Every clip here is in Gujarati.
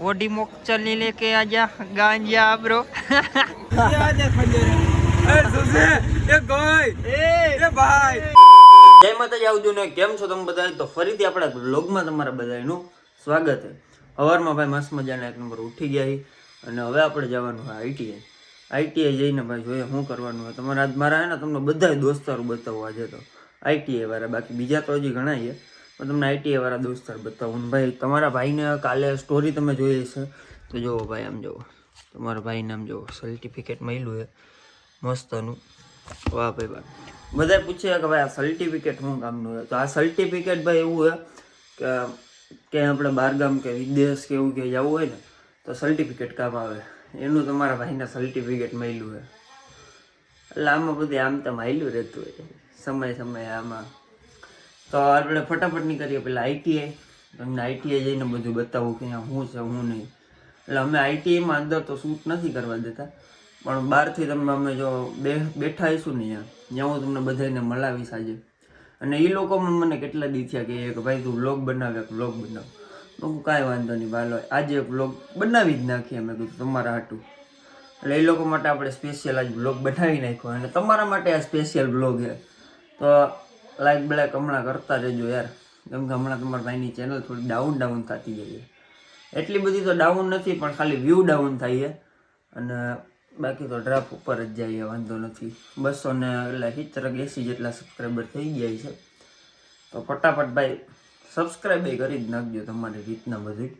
ઓડી મોકચલની લેકે આજા, ગાંજા આબરો. જય માતાજી આવજો ને કેમ છો તમે બધા તો ફરીથી આપણા બ્લોગમાં તમારા બધાનું સ્વાગત છે. સવારમાં ભાઈ મસ્ત મજાના એક નંબર ઉઠી ગયા અને હવે આપણે જવાનું હોય આઈટીઆઈ આઈટીઆઈ જઈને ભાઈ જોઈએ શું કરવાનું હોય તમારા મારા હે ને તમને બધા દોસ્તારો બતાવવા આજે તો આઈટીઆઈ વાળા. બાકી બીજા તો હજી ગણાય છે. પણ તમને આઈટીઆઈ વાળા દોસ્તાર બતાવું. ભાઈ, તમારા ભાઈને કાલે સ્ટોરી તમે જોઈ હશે. તો જુઓ ભાઈ, આમ જુઓ. તમારા ભાઈને આમ જુઓ. સર્ટિફિકેટ મળ્યું છે. મસ્તનું. વાહ ભાઈ, વાહ. બધા પૂછે કે ભાઈ, આ સર્ટિફિકેટ શું કામનું છે? તો આ સર્ટિફિકેટ ભાઈ એવું છે કે કે આપણે બહારગામ કે વિદેશ કે એવું કે જવું હોય ને, તો સર્ટિફિકેટ કામ આવે. એનું તમારા ભાઈને સર્ટિફિકેટ મળ્યું છે. એટલે આમાં બધું આમ તેમ હાલ્યું રહેતું હોય. સમય સમયે આમાં. તો આપણે ફટાફટ નીકળીએ પહેલાં આઈટીઆઈ તમને આઈટીઆઈ જઈને બધું બતાવું કે અહીંયા શું છે, શું નહીં. એટલે અમે આઈટીઆઈમાં અંદર તો શૂટ નથી કરવા દેતા. પણ બહારથી તમે અમે જો બે બેઠા હશું ને અહીંયા. ત્યાં હું તમને બધાને મળાવીશ આજે. અને એ લોકો મને કેટલા દી થયા કે એક, ભાઈ, તું વ્લોગ બનાવ, એક વ્લોગ બનાવ. હું કાંઈ વાંધો નહીં ભાલો આજે એક વ્લોગ બનાવી જ નાખીએ અમે કીધું તમારા હાટું. એટલે એ લોકો માટે આપણે સ્પેશિયલ આજ બ્લોગ બનાવી નાખ્યો. અને તમારા માટે આ સ્પેશિયલ બ્લોગ છે. તો લાઈક બ્લેક હમણાં કરતા રહેજો યાર. કેમ કે હમણાં તમારા ભાઈની ચેનલ થોડી ડાઉન ડાઉન થતી જાય છે. એટલી બધી તો ડાઉન નથી પણ ખાલી વ્યૂ ડાઉન થાય છે. અને બાકી તો ડ્રાફ ઉપર જ જાય વાંધો નથી. બસો ને એટલે સિત્તેર એસી જેટલા સબસ્ક્રાઈબર થઈ ગયા છે. તો ફટાફટ ભાઈ સબસ્ક્રાઈબ કરી જ નાખજો તમારી રીતના બધું.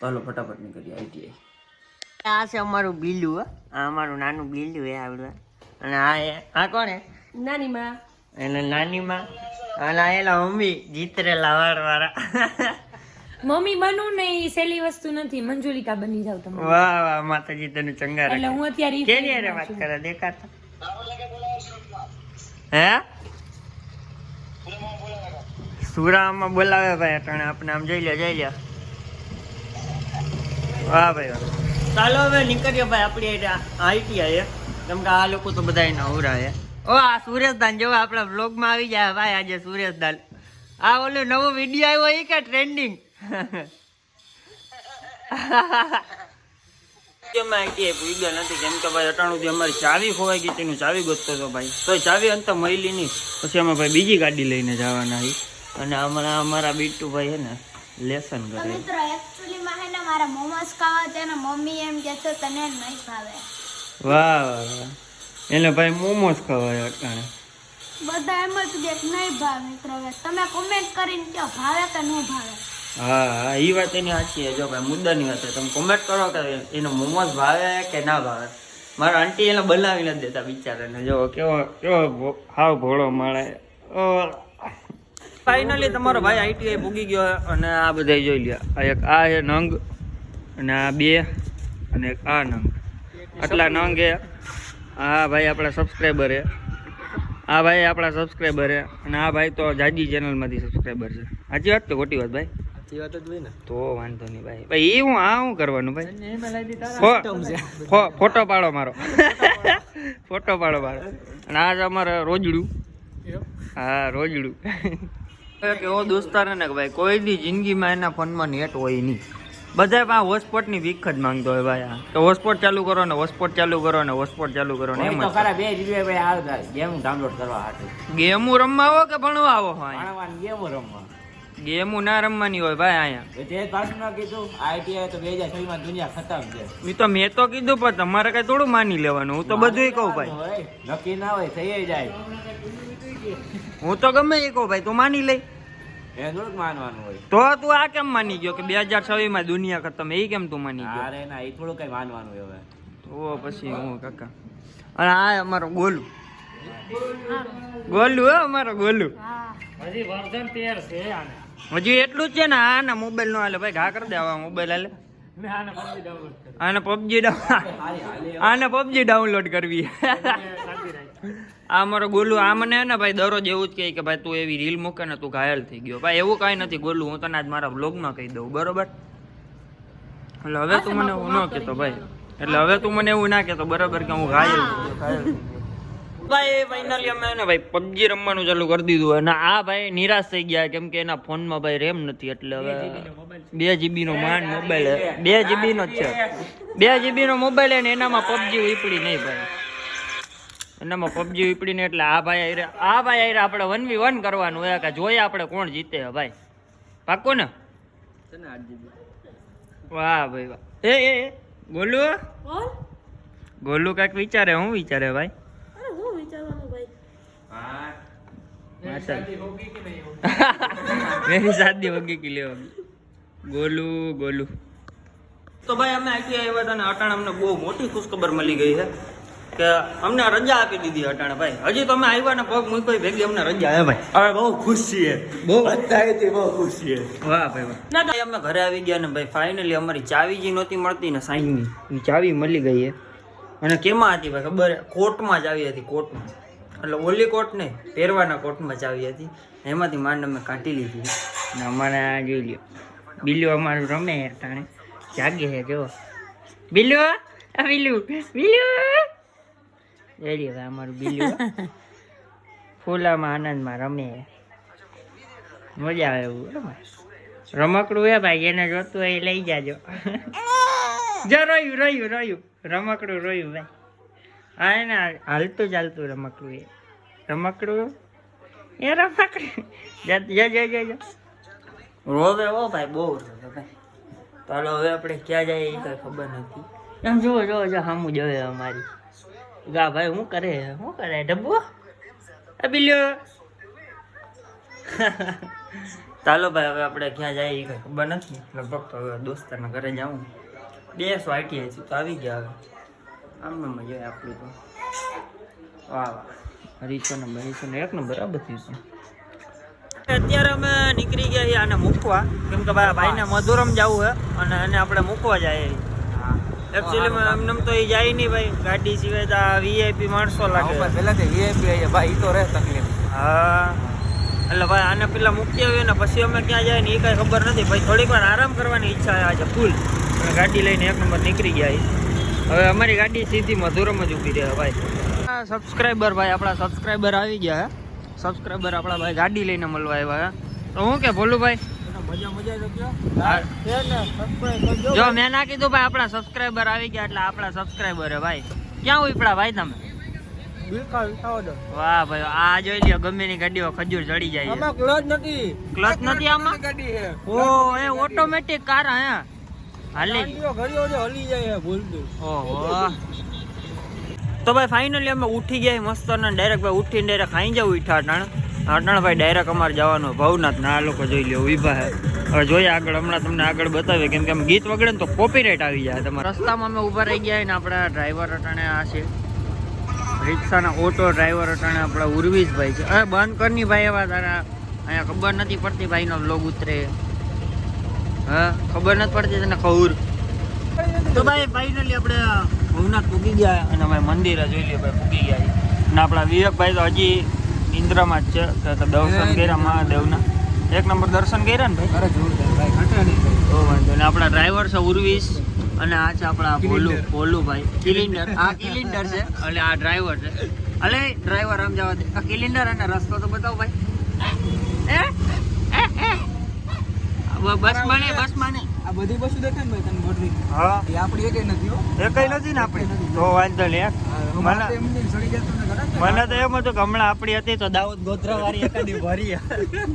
ચાલો ફટાફટ નીકળી કરીએ આઈટીઆઈ. આ છે અમારું બીલું આ અમારું નાનું બીલું એ આવડું અને આ એ આ કોણ નાની માં. એને નાની માં અને એલા મમ્મી જીતરેલા વાળ વાળા મમ્મી બનવું ને એ સહેલી વસ્તુ નથી. મંજુલિકા બની જાવ તમે. વાહ વાહ માતાજી તને ચંગા એટલે હું અત્યારે કેની અરે વાત કરે? દેખાતા? હે? સુરામાં બોલાવે ભાઈ અટાણે. આપણે આમ જઈ લે જઈ લે. વાહ ભાઈ વાહ. ચાલો હવે નીકળીએ ભાઈ આપણી આઈટીઆઈ કેમ કે આ લોકો તો બધા એના ઉરા છે ઓ આ સુરેશદાન જો આપણા વ્લોગમાં આવી જાય ભાઈ આજે સુરેશદાન. આ ઓલો નવો વીડિયો આવ્યો એ કે ટ્રેન્ડિંગ કેમ આઈટીઆઈ પૂરી નથી કેમ કે ભાઈ અટાણું અમારી ચાવી ખોવાઈ ગઈ તેનું ચાવી ગોતતો હતો ભાઈ. તો ચાવી અંત મળી નહીં પછી અમે ભાઈ બીજી ગાડી લઈને જવાના હી અને અમારા અમારા બીટુ ભાઈ હે ને લેસન કરે મિત્રો એકચ્યુઅલી માં હે ને મારા મોમોસ ખાવા છે ને મમ્મી એમ કે છે તને નહીં ભાવે. વાહ વાહ વાહ. એને ભાઈ મોમોસ ખવાય અટાણે. બધા એમ જ કે નહીં ભાવે મિત્રો તમે કોમેન્ટ કરીને કહો ભાવે કે ન ભાવે? હા હા એ વાત એની સાચી છે. જો ભાઈ મુદ્દાની વાત છે તમે કોમેન્ટ કરો કે એનો મોમોસ ભાવે કે ના ભાવે? મારા આંટી એને બનાવી નથી દેતા બિચારાને. જો કેવો કેવો ભો- હાવ ભોળો માળે ફાઇનલી તમારો ભાઈ આઈટીઆઈ ભૂગી ગયો અને આ બધા જોઈ લ્યો. આ એક આ છે નંગ અને આ બે અને એક આ નંગ. આટલા નંગ. છે આ ભાઈ આપણા સબસ્ક્રાઈબર છે. હા ભાઈ આપણા સબસ્ક્રાઈબર છે. અને આ ભાઈ તો જાજી ચેનલમાંથી સબસ્ક્રાઈબર છે. સાચી વાત તો ખોટી વાત ભાઈ? તો વાંધો નહીં ભાઈ. ભાઈ એ હું આ શું કરવાનું ભાઈ? ફોટો પાડો મારો. ફોટો પાડો મારો. અને આ છે અમારે રોજડું. હા રોજડું. એક એવો દોસ્તાર ને ભાઈ કોઈ દી જિંદગીમાં એના ફોનમાં નેટ હોય નહીં. બધા પણ હોસ્પોટની ની ભીખ જ માંગતો હોય ભાઈ આ. તો હોસ્પોટ ચાલુ કરો ને હોસ્પોટ ચાલુ કરો ને હોસ્પોટ ચાલુ કરો ને એમ તો ખરા બે જીબી ભાઈ આવતા ગેમ ડાઉનલોડ કરવા હાટું. ગેમો રમવા આવો કે ભણવા આવો હા ભણવા ગેમો રમવા. ગેમો ના રમવાની હોય ભાઈ અહીંયા. તે પાછું ના કીધું. આઈટીઆઈ તો બે હજાર છવ્વીસમાં દુનિયા ખતમ છે. ઈ તો મેં તો કીધું પણ તમારે કઈ થોડું માની લેવાનું. હું તો બધું કહું ભાઈ. હોય, નક્કી ના હોય થઈ જાય. હું તો ગમે એ કહું ભાઈ તું માની લઈ એ થોડુંક માનવાનું હોય? તો તું આ કેમ માની ગયો કે બે હજાર છવ્વીસમાં દુનિયા ખતમ એ કેમ તું માની ગયો? અરે ના એ થોડું કઈ માનવાનું હોય હવે. તો પછી હું કાકા? અને આ અમારો ગોલુ. ગોલુ હો અમારો ગોલુ. હજી એટલું જ છે ને આ ના મોબાઈલ નો હાલે ભાઈ ઘા કરી દેવા મોબાઈલ હાલે આને પબજી આને પબજી ડાઉનલોડ કરવી. આ અમારો ગોલું, આ મને ને ભાઈ દરરોજ એવું જ કહે કે ભાઈ તું એવી રીલ મૂકે ને તું ઘાયલ થઈ ગયો. ભાઈ એવું કાંઈ નથી, ગોલું, હું તને આજ મારા વ્લોગમાં કહી દઉં, બરોબર? એટલે હવે તું મને એવું ન કહેતો ભાઈ. એટલે હવે તું મને એવું ના કહેતો, બરોબર કે હું ઘાયલ ભાઈ અમે ભાઈ પબજી રમવાનું ચાલુ કરી દીધું અને આ ભાઈ નિરાશ થઈ ગયા, કેમ કે એના ફોનમાં ભાઈ રેમ નથી, એટલે હવે બે જીબી નો માંડ મોબાઈલ બે જીબી નો જ છે. બે જીબી નો મોબાઈલ એનામાં પબજી ઉપડી નહીં ભાઈ. એનામાં પબજી ઉપડીને એટલે આ ભાઈ આ ભાઈ આયરે આપણે વન વી વન કરવાનું હોય કે જોઈએ આપણે કોણ જીતે હે ભાઈ. પાકો ને? વાહ ભાઈ વાહ. એ એ ગોલુ? ગોલુ કાંઈક વિચારે હું વિચારે ભાઈ? મેરી શાદી હોગી કે લેવા ગોલુ ગોલુ. તો ભાઈ અમે આખી આવ્યા હતા અને અટાણ અમને બહુ મોટી ખુશખબર મળી ગઈ છે. કે અમને રજા આપી દીધી અટાણે ભાઈ. હજી તો અમે આવ્યા ને પગ મૂકી ભેગી અમને રજા આવે ભાઈ. હવે બહુ ખુશ છીએ. બહુ? બધાયથી બહુ ખુશ છીએ. વાહ ભાઈ વાહ. ના ભાઈ અમે ઘરે આવી ગયા ને ભાઈ ફાઇનલી અમારી ચાવી જે નહોતી મળતી ને સાઈનની એ ચાવી મળી ગઈ અને કેમાં હતી ભાઈ ખબર? કોર્ટમાં કોર્ટમાં ચાવી હતી કોર્ટમાં એટલે ઓલી કોર્ટ નહીં પહેરવાના કોર્ટમાં ચાવી હતી. એમાંથી માંડ અમે કાઢી લીધી. ને અમારે આ જોઈ લ્યો. બિલ્લુ અમારું રમે ટાણે જાગે છે જો. બિલ્લુ? બિલ્લુ બિલ્લુ? જોઈ હવે અમારું બિલ્યું ફૂલામાં આનંદમાં રમે. મજા આવે એવું રમકડું એ ભાઈ એને જોતું હોય એ લઈ જાજો. જો રોયું રોયું રોયું. રમકડું રોયું ભાઈ. હા એને હાલતું ચાલતું રમકડું એ. રમકડું? એ રમકડું. જા જા જા જા જા. રોવે હો ભાઈ બહુ રોવે ભાઈ. ચાલો હવે આપણે ક્યાં જઈએ એ કઈ ખબર નથી. એમ જો જો જો સામું જોવે અમારી. ગા ભાઈ શું કરે શું કરે ડબ્બો એ બિલ્યો ચાલો ભાઈ હવે આપણે ક્યાં જઈએ કઈ ખબર નથી લગભગ તો હવે દોસ્તારના ઘરે જાઉં બે સ્વાઈટી હતી તો આવી ગયા હવે આમ મજા આવે આપણું તો વાહ વાહ હરીસો નંબર બરીસો ને એક નંબર આ બધી છે અત્યારે અમે નીકળી ગયા આને મૂકવા. કેમ કે ભાઈ ભાઈને મધુરમ જવું છે અને એને આપણે મૂકવા જાય. એકચ્યુઅલી એમને તો એ જાય નહીં ભાઈ. ગાડી સિવાય તો આ વીઆઈપી માણસો લાગે. પહેલાંથી વીઆઈપી આવીએ ભાઈ એ તો રહે તકલીફ. હા. એટલે ભાઈ આને પેલા મૂકી આવીએ ને પછી અમે ક્યાં જાય ને એ કાંઈ ખબર નથી. ભાઈ થોડીક વાર આરામ કરવાની ઈચ્છા આજે ફૂલ ગાડી લઈને એક નંબર નીકળી ગયા. હવે અમારી ગાડી સીધી મધુરમ જ ઊભી રહે ભાઈ. સબસ્ક્રાઈબર ભાઈ આપણા સબસ્ક્રાઈબર આવી ગયા હે. સબસ્ક્રાઈબર આપણા ભાઈ ગાડી લઈને મળવા આવ્યા તો હું કે ભોલું જો મેં ના કીધું ભાઈ આપણા સબસ્ક્રાઈબર આવી ગયા એટલે આપણા સબસ્ક્રાઈબર ભાઈ. ક્યાં ઉપડા ભાઈ તમે. વાહ ભાઈ આ જોઈ લ્યો ગમે ની ગાડીઓ ખજૂર ચડી જાય. આમાં નથી. ક્લચ નથી આમાં? ગાડી છે. ઓ એ ઓટોમેટિક કાર હે. હાલી. ઘડીઓ જો હલી જાય ઓહો તો. ભાઈ ફાઇનલી અમે ઉઠી ગયા મસ્ત ને ડાયરેક્ટ ભાઈ ઉઠીને ડાયરેક્ટ ખાઈ જવું ઉઠા અટાણ અટાણ ભાઈ ડાયરેક્ટ અમારે જવાનું ભવનાથ ના લોકો જોઈ લ્યો ઊભા હવે જોઈએ આગળ, હમણાં તમને આગળ બતાવીએ, કેમ કે આમ ગીત વગડે ને તો કોપીરાઇટ આવી જાય તમારે. રસ્તામાં અમે ઊભા રહી ગયા ને આપણા ડ્રાઈવર અટાણે આ છે. રિક્ષાના ઓટો ડ્રાઈવર અટાણે આપણા ઉર્વીશભાઈ છે. અરે, બંધ કરની ભાઈ એવા તારા. અહીંયા ખબર નથી પડતી ભાઈનો લોગ ઉતરે. હા, ખબર નથી પડતી તને ખબર? તો ભાઈ ફાઇનલી આપણે ભવનાથ પૂકી ગયા અને અમે મંદિરે જોઈ લઈએ ભાઈ પૂકી ગયા અને આપણા વિવેકભાઈ તો હજી નિંદ્રામાં જ છે. તો દર્શન કર્યા મહાદેવના. એક નંબર દર્શન કર્યા ને ભાઈ? વાંધો નહીં. આપણા ડ્રાઈવર છે ઉર્વિશ અને આ છે આપણા ભોલુ ભોલુ ભાઈ. કિલિન્ડર આ કિલિન્ડર છે. એટલે આ ડ્રાઈવર છે. અલે ડ્રાઈવર આમ જવા દે. આ કિલિન્ડર અને રસ્તો તો બતાવો ભાઈ. આ બસ માને બસ માને. આ બધી વસ્તુ દેખાય ને તને ગોઠવી હા. એ આપણી એકેય નથી હો. એ નથી ને આપણી? તો વાંધો મને એમ નહીં, સડી જતું ને મને તો એમ હતું કે હમણાં આપણી હતી તો દાઉદ ગોધરાવાળી એકાદી ભરી.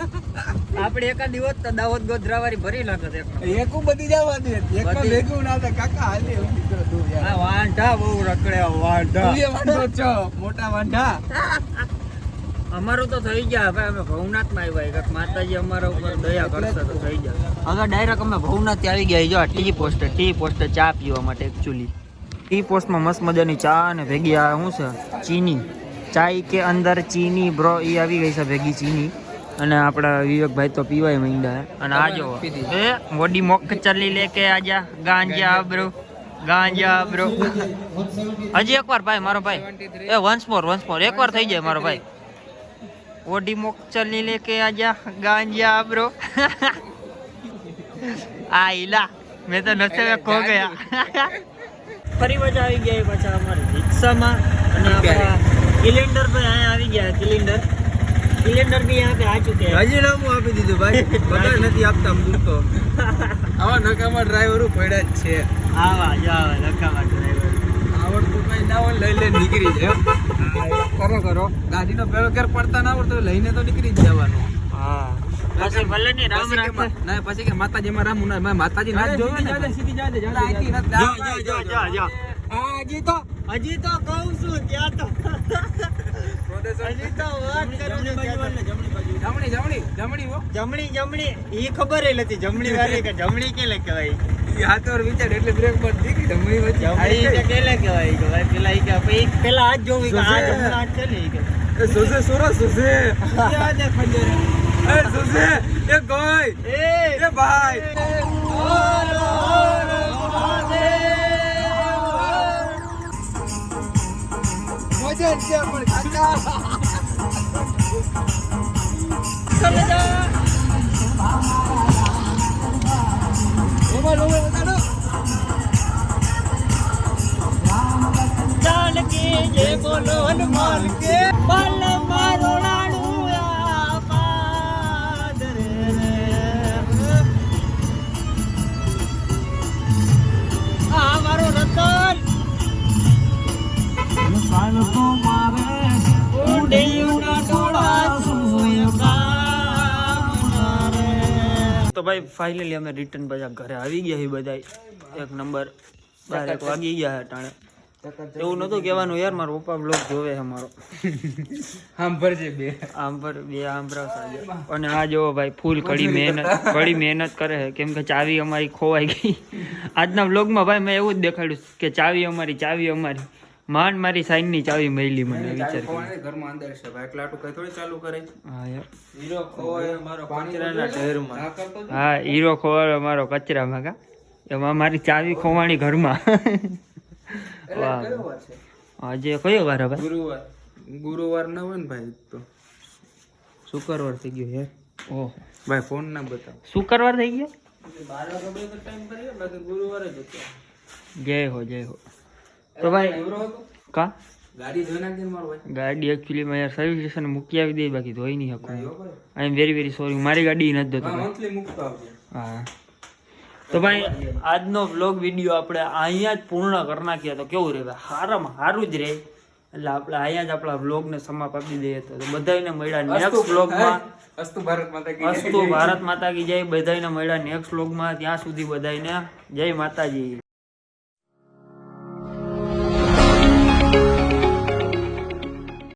આપણે એકાદી હોત તો દાઉદ ગોધરાવાળી ભરી લાગત એક એકું બધી જવાની હતી. એકમાં ભેગું ના થાય. કાકા હાલે એવું નીકળો તું યાર. વાંઢા બહુ રકડ્યા વાંઢા. મોટા વાંઢા. અમારું તો થઈ ગયા. હવે અમે ભવનાથમાં આવ્યા. એક માતાજી અમારા ઉપર દયા કરશે તો થઈ જાય હવે ડાયરેક્ટ અમે ભવનાથ આવી ગયા. જો ટી પોસ્ટ ટી પોસ્ટ ચા પીવા માટે એકચ્યુઅલી ટી પોસ્ટમાં મસ્ત મજાની ચા અને ભેગી આ શું છે? ચીની. ચાય કે અંદર ચીની બ્રો એ આવી ગઈ છે ભેગી ચીની. અને આપણા વિવેકભાઈ તો પીવાય માંડ્યા અને આ જો એ મોડી મોક ચલી લે કે આજા. ગાંજા બ્રો ગાંજા બ્રો હજી એકવાર ભાઈ, મારો ભાઈ. એ વન્સ મોર વન્સ મોર એકવાર થઈ જાય મારો ભાઈ. ઓઢી મોકચલી લે કે આજા ગાંજા આબરો. આ ઈલા મેં તો નસે ખો ગયા. ફરી મજા આવી ગયા પાછા અમારી રિક્ષામાં. અને આપણા કિલિન્ડર પર અહીંયા આવી ગયા કિલિન્ડર સિલિન્ડર બી અહીંયા પે આ ચૂકે રાજીનામું આપી દીધું ભાઈ. બધા નથી આપતા હું તો આવા નકામા ડ્રાઈવરો પડ્યા જ છે. આવા જ આવા નકામા ડ્રાઈવર આવડતું કઈ ના હોય લઈ લે નીકળી જાય. કરો કરો. ગાડીનો પેલો ઘેર પડતા ના આવડતો લઈને તો નીકળી જ જવાનું. હા. પછી ભલે ને રામ રાખે ના પછી કે માતાજી માં રામ ના માતાજી ના જોવે ને સીધી જાજે, એટલે જાજે, અહીંથી નથી જો આવતા, જો જો જો જો. આ હજી તો. હજી તો કહું છું ત્યાં તો. હજી તો વાત કરું છું ત્યાં તો. જમણી જમણી જમણી જમણી જમણી ઈ ખબર નથી જમણી વાળી કે જમણી કે કહેવાય. ઈ વિચાર એટલે બ્રેક પર દીધી જમણી વચ્ચે જમણી કે કેલે કહેવાય કે ભાઈ પેલા ઈ કે પેલા હાથ જોવી કે આ સુઝે. જમણો હાથ છે ને ઈ કે એ સુસે સુરો સુસે એ સુસે એ ગોય. એ. ભાઈ. મજા છે પણ. કાકા મોબાઈલ મોબાઈલ બતાડો ચાલ કે જે બોલો હનુમાન કે તો ભાઈ ફાઇનલી અમે રિટર્ન બધા ઘરે આવી ગયા છીએ બધા એક નંબર બાર એક વાગી ગયા છે ટાણે. એવું નતું કહેવાનું યાર મારો પપ્પા બ્લોગ જોવે છે મારો. આમ ભરજે બે. આંભર બે આંભરા સાજે. અને આ જોવો ભાઈ ફૂલ કડી મહેનત કડી મહેનત કરે છે. કેમ કે ચાવી અમારી ખોવાઈ ગઈ. આજના બ્લોગમાં ભાઈ મેં એવું જ દેખાડ્યું કે ચાવી અમારી ચાવી અમારી. માંડ મારી સાઈનની ચાવી મળી મને વિચાર કર્યો. ઘરમાં અંદર છે ભાઈ. એકલા કઈ થોડી ચાલુ કરે હા યાર. હીરો ખોવાય મારો કચરાના ઢેરમાં. ના. હા હીરો ખોવાય મારો કચરામાં કા. એમાં મારી ચાવી ખોવાણી ઘરમાં. વાહ. કયો વાર આજે કયો વાર ભાઈ ગુરુવાર. ગુરુવાર ના હોય ને ભાઈ તો. શુક્રવાર થઈ ગયો યાર. ઓહ. ભાઈ ફોન ના બતાવ. શુક્રવાર થઈ ગયો? બાર વાગે ટાઈમ કરીએ બાકી ગુરુવાર જ હતો. જય હો જય હો. તો ભાઈ કા? ગાડી જોઈ નાખી ને મારો ભાઈ. ગાડી એકચ્યુઅલીમાં યાર સર્વિસ સ્ટેશન મૂકી આવી દે બાકી ધોઈ નહીં શકું. I am very very sorry મારી ગાડી નથી ધોતો હા ભાઈ. મંથલી મૂકતો આવજે. હા. તો ભાઈ આજનો વ્લોગ વીડિયો આપણે અહીંયા જ પૂર્ણ કરી નાખ્યા તો કેવું રહે સારામાં સારું જ રહે એટલે આપણે અહીંયા જ આપણા વ્લોગને સમાપ આપી દઈએ. તો બધાને મળ્યા નેક્સ્ટ વ્લોગમાં અસ્તુ ભારત માતા કી અસ્તુ ભારત માતા કી જય. બધાને મળ્યા નેક્સ્ટ વ્લોગમાં ત્યાં સુધી બધાને જય માતાજી.